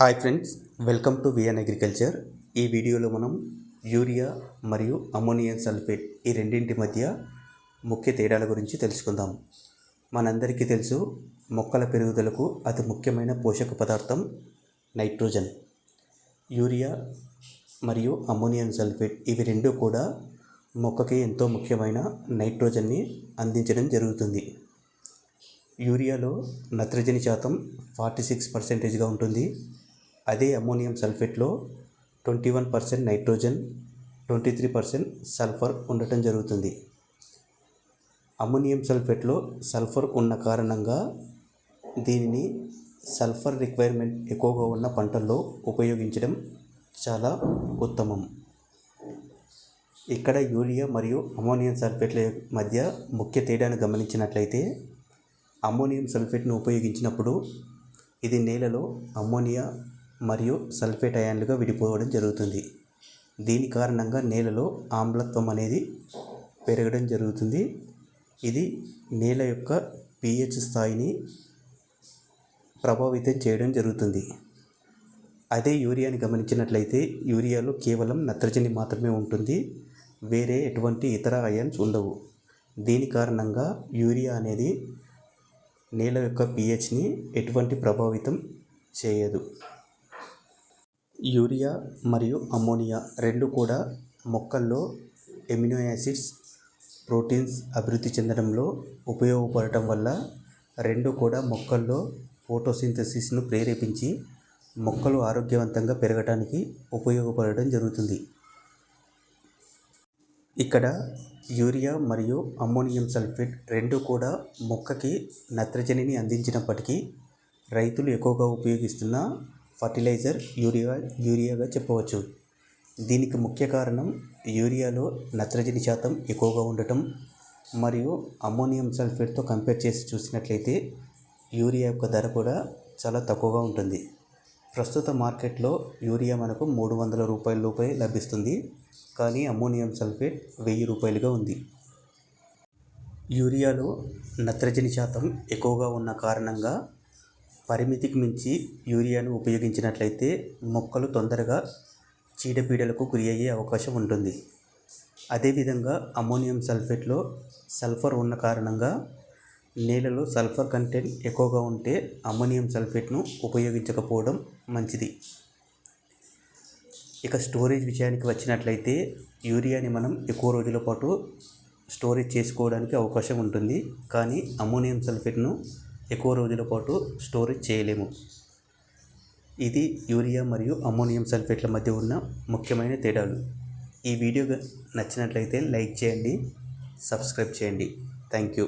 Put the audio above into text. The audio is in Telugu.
Hi friends welcome to VN agriculture. ఈ వీడియోలో మనం యూరియా మరియు అమోనియం సల్ఫేట్ ఈ రెండింటి మధ్య ముఖ్య తేడాల గురించి తెలుసుకుందాం. మనందరికీ తెలుసు మొక్కల పెరుగుదలకు అతి ముఖ్యమైన పోషక పదార్థం నైట్రోజన్. యూరియా మరియు అమోనియం సల్ఫేట్ ఇవి రెండు కూడా మొక్కకి ఎంతో ముఖ్యమైన నైట్రోజన్ని అందించడం జరుగుతుంది. యూరియాలో నత్రజని శాతం ఫార్టీ సిక్స్ పర్సెంటేజ్గా ఉంటుంది. అదే ammonium సల్ఫేట్లో twenty one percent nitrogen twenty three percent sulphur ఉండటం జరుగుతుంది. అమ్మోనియం సల్ఫేట్లో సల్ఫర్ ఉన్న కారణంగా దీనిని సల్ఫర్ రిక్వైర్మెంట్ ఎక్కువగా ఉన్న పంటల్లో ఉపయోగించడం చాలా ఉత్తమం. ఇక్కడ యూరియా మరియు అమోనియం సల్ఫేట్ల మధ్య ముఖ్య తేడాను గమనించినట్లయితే అమ్మోనియం సల్ఫేట్ను ఉపయోగించినప్పుడు ఇది నేలలో అమ్మోనియా మరియు సల్ఫేట్ అయాన్లుగా విడిపోవడం జరుగుతుంది. దీని కారణంగా నేలలో ఆమ్లత్వం అనేది పెరగడం జరుగుతుంది. ఇది నేల యొక్క పిహెచ్ స్థాయిని ప్రభావితం చేయడం జరుగుతుంది. అదే యూరియాని గమనించినట్లయితే యూరియాలో కేవలం నత్రజని మాత్రమే ఉంటుంది. వేరే ఎటువంటి ఇతర అయాన్స్ ఉండవు. దీని కారణంగా యూరియా అనేది నేల యొక్క పిహెచ్ని ఎటువంటి ప్రభావితం చేయదు. యూరియా మరియు అమ్మోనియా రెండు కూడా మొక్కల్లో ఎమినో యాసిడ్స్ ప్రోటీన్స్ అభివృద్ధి చెందడంలో ఉపయోగపడటం వల్ల రెండు కూడా మొక్కల్లో ఫోటోసింథసిస్ను ప్రేరేపించి మొక్కలు ఆరోగ్యవంతంగా పెరగటానికి ఉపయోగపడడం జరుగుతుంది. ఇక్కడ యూరియా మరియు అమ్మోనియం సల్ఫేట్ రెండు కూడా మొక్కకి నత్రజనిని అందించినప్పటికీ రైతులు ఎక్కువగా ఉపయోగిస్తున్న ఫర్టిలైజర్ యూరియా యూరియాగా చెప్పవచ్చు. దీనికి ముఖ్య కారణం యూరియాలో నత్రజని శాతం ఎక్కువగా ఉండటం మరియు అమ్మోనియం సల్ఫేట్తో కంపేర్ చేసి చూసినట్లయితే యూరియా యొక్క ధర కూడా చాలా తక్కువగా ఉంటుంది. ప్రస్తుత మార్కెట్లో యూరియా మనకు మూడు వందల రూపాయల రూపాయి లభిస్తుంది. కానీ అమ్మోనియం సల్ఫేట్ వెయ్యి రూపాయలుగా ఉంది. యూరియాలో నత్రజని శాతం ఎక్కువగా ఉన్న కారణంగా పరిమితికి మించి యూరియాను ఉపయోగించినట్లయితే మొక్కలు తొందరగా చీడపీడలకు గురి అయ్యే అవకాశం ఉంటుంది. అదేవిధంగా అమ్మోనియం సల్ఫేట్లో సల్ఫర్ ఉన్న కారణంగా నేలలో సల్ఫర్ కంటెంట్ ఎక్కువగా ఉంటే అమ్మోనియం సల్ఫేట్ను ఉపయోగించకపోవడం మంచిది. ఇక స్టోరేజ్ విషయానికి వచ్చినట్లయితే యూరియాని మనం ఎక్కువ రోజుల పాటు స్టోరేజ్ చేసుకోవడానికి అవకాశం ఉంటుంది. కానీ అమ్మోనియం సల్ఫేట్ను ఎక్కువ రోజుల పాటు స్టోరేజ్ చేయలేము. ఇది యూరియా మరియు అమ్మోనియం సల్ఫేట్ల మధ్య ఉన్న ముఖ్యమైన తేడాలు. ఈ వీడియో నచ్చినట్లయితే లైక్ చేయండి సబ్స్క్రైబ్ చేయండి. Thank you.